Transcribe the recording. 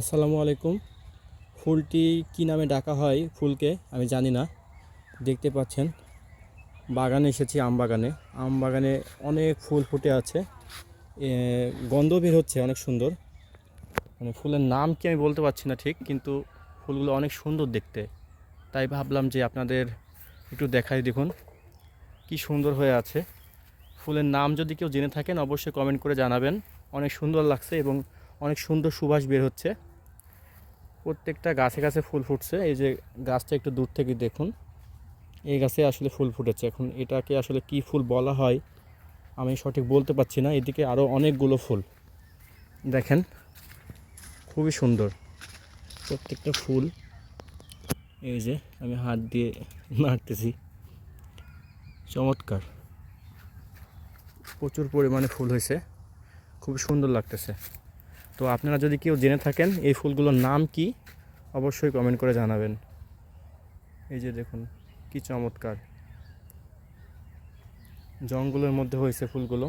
আসসালামু আলাইকুম। ফুলটি কি নামে ডাকা হয় ফুলকে আমি জানি না। দেখতে পাচ্ছেন, বাগানে এসেছি আম বাগানে। আম বাগানে অনেক ফুল ফুটে আছে। গন্ধ বের হচ্ছে, অনেক সুন্দর। মানে ফুলের নাম কি আমি বলতে পারছি না ঠিক, কিন্তু ফুলগুলো অনেক সুন্দর দেখতে। তাই ভাবলাম যে আপনাদের একটু দেখাই দেখুন, কি সুন্দর হয়ে আছে। ফুলের নাম যদি কেউ জেনে থাকেন, অবশ্যই কমেন্ট করে জানাবেন। অনেক সুন্দর লাগছে এবং অনেক সুন্দর সুবাস বের হচ্ছে। প্রত্যেকটা গাছে গাছে ফুল ফুটছে। এই যে গাছটা একটু দূর থেকে দেখুন। এই গাছে আসলে ফুল ফুটেছে। এখন এটাকে আসলে কি ফুল বলা হয় আমি সঠিক বলতে পারছি না। এদিকে আরও অনেকগুলো ফুল। দেখেন, খুবই সুন্দর। প্রত্যেকটা ফুল। এই যে আমি হাত দিয়ে নাড়তেছি। চমৎকার। প্রচুর পরিমাণে ফুল হয়েছে। খুব সুন্দর লাগতেছে। তো আপনারা যদি কেউ জেনে থাকেন এই ফুলগুলোর নাম কি, অবশ্যই কমেন্ট করে জানাবেন। এই যে দেখুন, কি চমৎকার। জঙ্গলের মধ্যে হয়েছে ফুলগুলো।